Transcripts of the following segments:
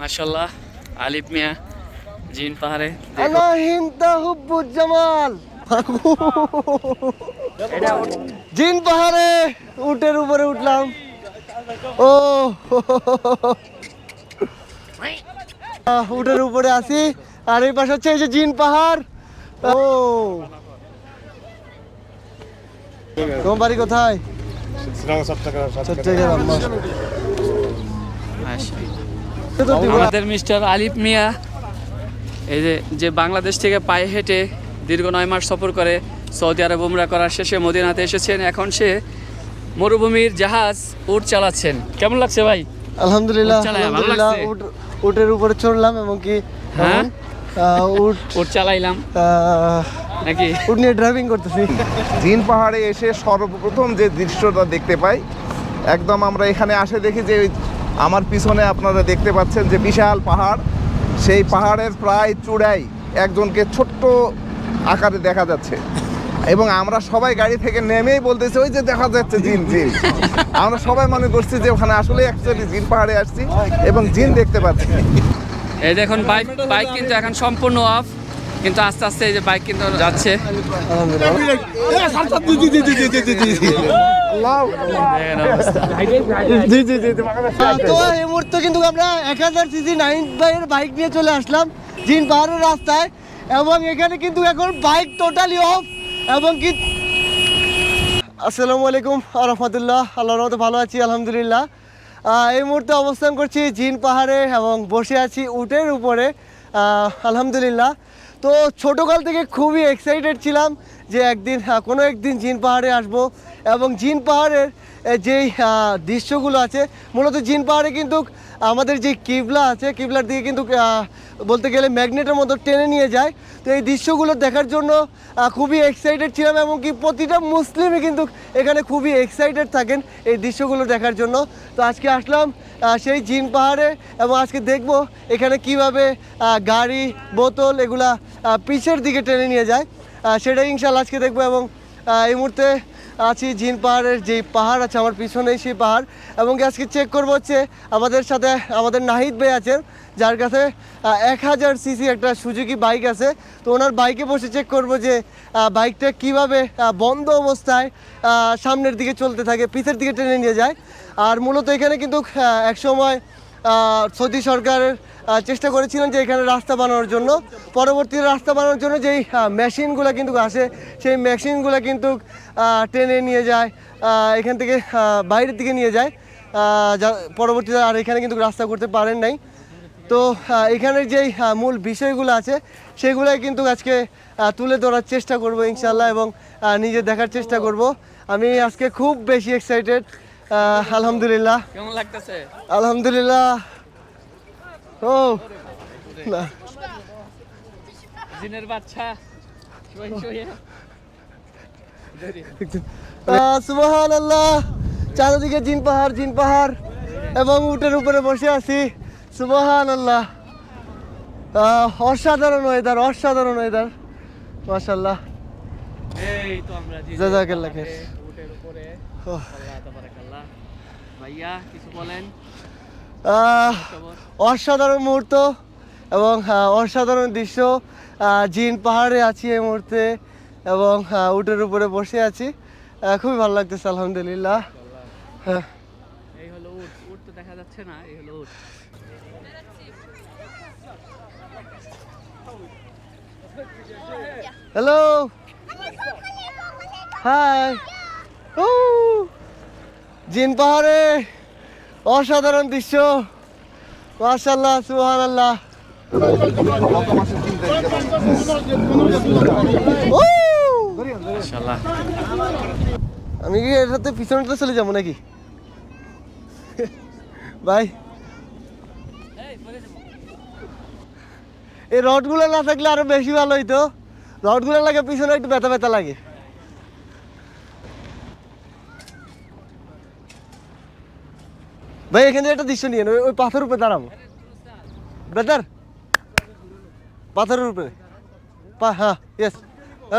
মাশাল্লাহ আলিফ মিয়া জিন পাহাড়ে। আনা হিন্দা হুব্বুজ জামাল। জিন পাহাড়ে উটের উপরে উঠলাম। ও। আহ, উটের উপরে আছি আর এই পাশে হচ্ছে এই যে জিন পাহাড়। ও। তোমার বাড়ি কোথায়? চট্টগ্রাম আমাদের মিস্টার আলিফ মিয়া এই যে যে বাংলাদেশ থেকে পায়ে হেঁটে দীর্ঘ নয় মাস সফর করে সৌদি আরব উমরা করার শেষে মদিনাতে এসেছেন। এখন সে মরুভূমির জাহাজ উট চালাচ্ছেন। কেমন লাগছে ভাই? আলহামদুলিল্লাহ আলহামদুলিল্লাহ উট উটের উপরে চড়লাম এবং কি হ্যাঁ? উট উট চালাইলাম। নাকি? উট নিয়ে ড্রাইভিং করতেছি। জিন পাহাড়ে এসে সর্বপ্রথম যে দৃশ্যটা দেখতে পাই একদম আমরা এখানে আসে দেখি যে আমার পিছনে আপনারা দেখতে পাচ্ছেন যে বিশাল পাহাড়। সেই পাহাড়ের প্রায় চূড়াই একজনকে ছোট্ট আকারে দেখা যাচ্ছে। এবং আমরা সবাই গাড়ি থেকে নেমেই বলতেছি, ওই যে দেখা যাচ্ছে জিন জিন। আমরা সবাই মনে করছি যে ওখানে আসলে অ্যাকচুয়ালি জিন পাহাড়ে আসছি এবং জিন দেখতে পাচ্ছি। এই দেখুন বাইক বাইক কিন্তু এখন সম্পূর্ণ অফ কিন্তু আস্তে আস্তে এই যে বাইক কিন্তু যাচ্ছে। এই মুহূর্তে কিন্তু আমরা এক হাজার সিসি নাইন বাইক নিয়ে চলে আসলাম জিন পাহাড়ের রাস্তায় এবং এখানে কিন্তু এখন বাইক টোটালি অফ এবং কি আসসালামু আলাইকুম রহমতুল্লাহ আল্লাহর রহমতে ভালো আছি, আলহামদুলিল্লাহ। এই মুহূর্তে অবস্থান করছি জিন পাহাড়ে এবং বসে আছি উটের উপরে। আলহামদুলিল্লাহ। তো ছোটোকাল থেকে খুবই এক্সাইটেড ছিলাম যে একদিন আহ, কোনো একদিন জিন পাহাড়ে আসব এবং জিন পাহাড়ের যেই দৃশ্যগুলো আছে, মূলত জিন পাহাড়ে কিন্তু আমাদের যে কিবলা আছে, কিবলার দিকে কিন্তু বলতে গেলে ম্যাগনেটের মতো টেনে নিয়ে যায়। তো এই দৃশ্যগুলো দেখার জন্য খুবই এক্সাইটেড ছিলাম এবং কি প্রতিটা মুসলিমই কিন্তু এখানে খুবই এক্সাইটেড থাকেন এই দৃশ্যগুলো দেখার জন্য। তো আজকে আসলাম সেই জিন পাহাড়ে এবং আজকে দেখব এখানে কীভাবে গাড়ি, বোতল এগুলা পিছের দিকে টেনে নিয়ে যায়। সেটাই ইনশাল্লাহ আজকে দেখব এবং এই মুহূর্তে আছি জিন পাহাড়ের যেই পাহাড় আছে আমার পিছনেই সেই পাহাড়। এবং আজকে চেক করব হচ্ছে আমাদের সাথে আমাদের নাহিদ ভাই আছেন যার কাছে এক হাজার সিসি একটা সুজুকি বাইক আছে। তো ওনার বাইকে বসে চেক করব যে বাইকটা কীভাবে বন্ধ অবস্থায় সামনের দিকে চলতে থাকে পিছের দিকে টেনে নিয়ে যায়। আর মূলত এখানে কিন্তু এক সময় আহ, সৌদি সরকারের আহ, চেষ্টা করেছিলেন যে এখানে রাস্তা বানানোর জন্য। পরবর্তীতে রাস্তা বানানোর জন্য যেই মেশিনগুলো কিন্তু আসে সেই মেশিনগুলো কিন্তু টেনে নিয়ে যায় এখান থেকে বাইরের দিকে নিয়ে যায় পরবর্তীতে আর এখানে কিন্তু রাস্তা করতে পারেন নাই। তো আহ, এখানের যেই মূল বিষয়গুলো আছে সেগুলোই কিন্তু আজকে তুলে ধরার চেষ্টা করব ইনশাল্লাহ এবং নিজে দেখার চেষ্টা করব। আমি আজকে খুব বেশি এক্সাইটেড আলহামদুলিল্লাহ। কেমন লাগতেছে? আলহামদুলিল্লাহ। ও না। জিনের বাচ্চা সুবহান আল্লাহ চারিদিকে জিন পাহাড় জিন পাহাড় এবং উটের উপরে বসে আছি। সুবহান আল্লাহ অসাধারণ ওয়েদার অসাধারণ ওয়েদার মাশাল্লাহ এই তো আমরা জিনের জাযাকাল্লাহ পাহাড়ে, খাইর। উটের উপরে ওহ। আল্লাহ তাবারাকাল্লাহ ভাইয়া কিছু বলেন? অসাধারণ মুহূর্ত এবং অসাধারণ দৃশ্য। জিন পাহাড়ে আছি এই মুহূর্তে এবং উটের উপরে বসে আছি। খুবই ভালো লাগতেছে আলহামদুলিল্লাহ। হ্যাঁ। এই হলো উট। উট তো দেখা যাচ্ছে না এই হলো উট। হ্যালো হাই জিন পাহাড়ে অসাধারণ দৃশ্য। মাশাল্লাহ সুহান আল্লাহ আমি কি এর সাথে পিছনটা চলে যাব নাকি? ভাই। এই রডগুলো না থাকলে আরও বেশি ভালো হইতো। রডগুলো লাগে পিছনে একটু ব্যথা ব্যথা লাগে। ভাই, এখানে একটা দৃশ্য নিয়ে ওই পাথর উপরে দাঁড়াবো। ব্রাদার পাথরের উপরে। পা হ্যাঁ ইয়েস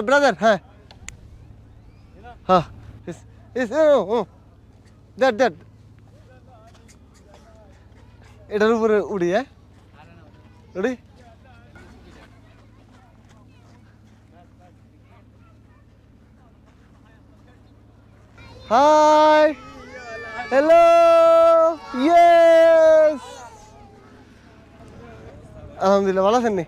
ব্রাদার হ্যাঁ। হ্যাঁ ইস ইস ও দ্যাট দ্যাট এটার উপরে উড়ি হ্যাঁ। রেডি হাই হ্যালো ইয়েস আলহামদুলিল্লাহ ভালো আছেন নি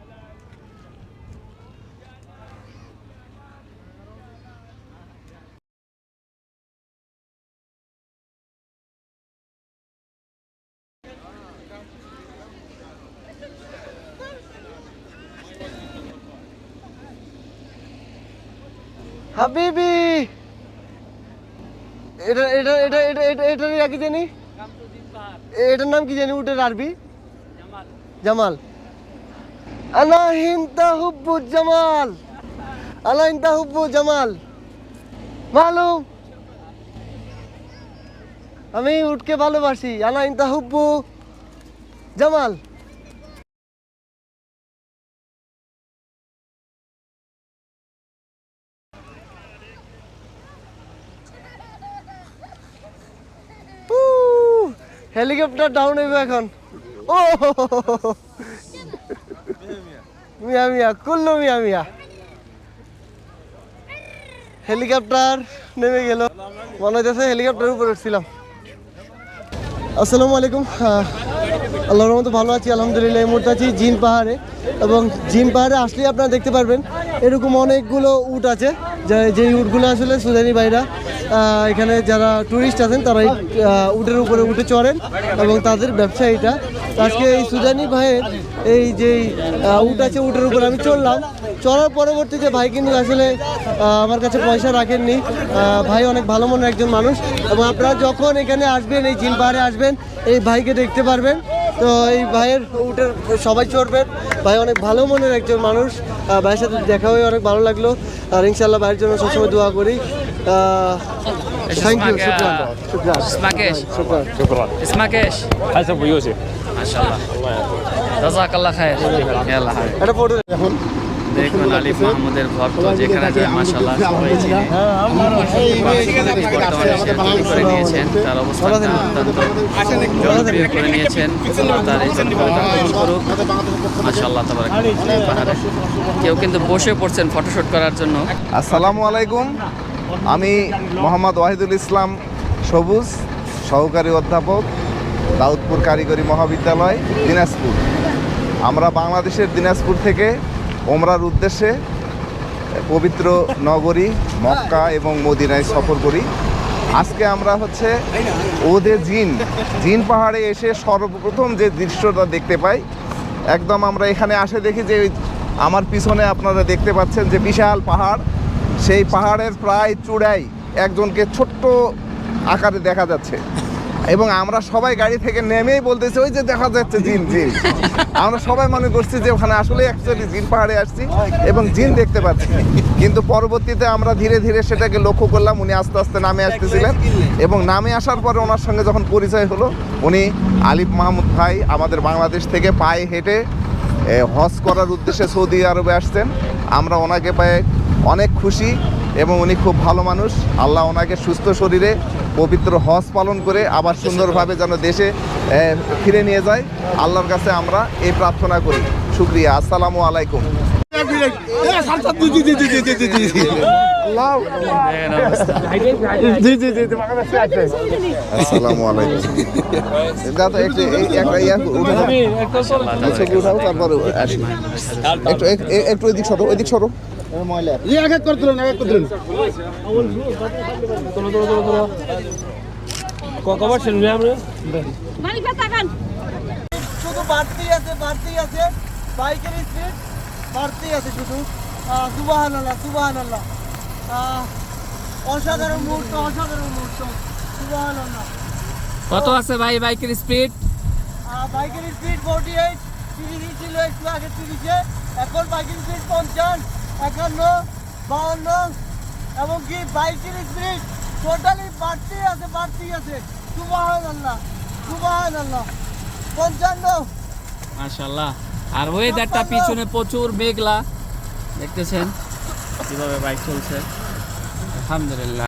হাবিবি এটা এটা এটা এটা এটা, এটার ইয়া কি জানি? এটার নাম কি জানি? উটের আরবি? জামাল। আনা হিন্তা হুব্বু জামাল। আলা হিন্তা হুব্বু জামাল। মালুম। আমি উটকে ভালোবাসি। আলা হিন্তা হুব্বু জামাল। হেলিকপ্টার ডাউন হইব এখন। ও! মিয়া মিয়া, কুল্লু মিয়া মিয়া। হেলিকপ্টার নেমে গেল। মনে হইতেছে হেলিকপ্টার উপরে উঠছিলাম। আসসালামু আলাইকুম। আল্লাহর মতো ভালো আছি, আলহামদুলিল্লাহ, এই মুহূর্তে আছি জিন পাহাড়ে। এবং জিন পাহাড়ে আসলেই আপনারা দেখতে পারবেন, এরকম অনেকগুলো উট আছে, যে- যেই উটগুলো আসলে সুদানি ভাইরা এখানে যারা টুরিস্ট আছেন তারা এই উটের উপরে উঠে চড়েন এবং তাদের ব্যবসা এটা আজকে এই সুদানি ভাইয়ের এই যে উট আছে উটের উপরে আমি চড়লাম। চড়ার পরবর্তীতে ভাই কিন্তু আসলে আমার কাছে পয়সা রাখেননি। ভাই অনেক ভালো মনের একজন মানুষ এবং আপনারা যখন এখানে আসবেন, এই ঝিল পাহাড়ে আসবেন, এই ভাইকে দেখতে পারবেন। তো এই ভাইয়ের উঠে সবাই চড়বেন। ভাই অনেক ভালো মনের একজন মানুষ। ভাইয়ের সাথে দেখা হয়ে অনেক ভালো লাগল। আর ইনশাল্লাহ ভাইয়ের জন্য সবসময় দোয়া করি। থ্যাংক ইউ এটা এখন। দেখুন আলিফ মাহমুদের ভক্ত যেখানে যায় মাশাআল্লাহ সবাই চিনে। বর্তমানে সে তৈরি করে নিয়েছেন তার অবস্থান অত্যন্ত জনপ্রিয় করে নিয়েছেন তার এই জনপ্রিয়তা করুক মাশাআল্লাহ তাবারাক পাহাড়ে। কেউ কিন্তু বসে পড়ছেন ফটোশুট করার জন্য। আসসালামু আলাইকুম। আমি মোহাম্মদ ওয়াহিদুল ইসলাম সবুজ সহকারী অধ্যাপক দাউদপুর কারিগরি মহাবিদ্যালয় দিনাজপুর। আমরা বাংলাদেশের দিনাজপুর থেকে ওমরার উদ্দেশ্যে পবিত্র নগরী, মক্কা এবং মদিনায় সফর করি। আজকে আমরা হচ্ছে ওদের জিন। জিন পাহাড়ে এসে সর্বপ্রথম যে দৃশ্যটা দেখতে পাই, একদম আমরা এখানে আসে দেখি যে আমার পিছনে আপনারা দেখতে পাচ্ছেন যে বিশাল পাহাড়। সেই পাহাড়ের প্রায় চূড়ায় একজনকে ছোট্ট আকারে দেখা যাচ্ছে। এবং আমরা সবাই গাড়ি থেকে নেমেই বলতেছি ওই যে দেখা যাচ্ছে জিন জিন। আমরা সবাই মনে করছি যে ওখানে আসলে অ্যাকচুয়ালি জিন পাহাড়ে আসছি এবং জিন দেখতে পাচ্ছি। কিন্তু পরবর্তীতে আমরা ধীরে ধীরে সেটাকে লক্ষ্য করলাম উনি আস্তে আস্তে নামে আসতেছিলেন। এবং নামে আসার পরে ওনার সঙ্গে যখন পরিচয় হলো উনি আলিফ মাহমুদ ভাই আমাদের বাংলাদেশ থেকে পায়ে হেঁটে হজ করার উদ্দেশ্যে সৌদি আরবে আসছেন। আমরা ওনাকে পায়ে অনেক খুশি। এবং উনি খুব ভালো মানুষ। আল্লাহ ওনাকে সুস্থ শরীরে পবিত্র হজ পালন করে আবার সুন্দরভাবে যেন দেশে ফিরে নিয়ে যায়। আল্লাহর কাছে আমরা এই প্রার্থনা করি। শুক্রিয়া। আসসালামু আলাইকুম। দাদা, একটু এই একটা ইয়া উঠে মালিকা তাকান। শুধু বাড়তেই আছে বাড়তেই আছে। বাইকের স্পিড বাড়তেই আছে শুধু। সুবাহান আল্লাহ সুবাহান আল্লাহ অসাধারণ মুহূর্ত অসাধারণ মুহূর্ত। সুবাহান আল্লাহ কত আছে ভাই বাইকের স্পিড বাইকের স্পিড ফোর্টি এইট তিরিশ ছিল একটু আগে তিরিশে। এখন বাইকের স্পিড পঞ্চাশ। একান্ন বাউন্ন এমনকি বাইশ তিরিশ মিনিট টোটালি বাড়তেই আছে বাড়তেই আছে। সুবাহান আল্লাহ সুবাহান আল্লাহ পঞ্চান্ন। মাশাল্লাহ আর ওয়েদারটা পিছনে প্রচুর মেঘলা। দেখতেছেন কীভাবে বাইক চলছে। আলহামদুলিল্লাহ।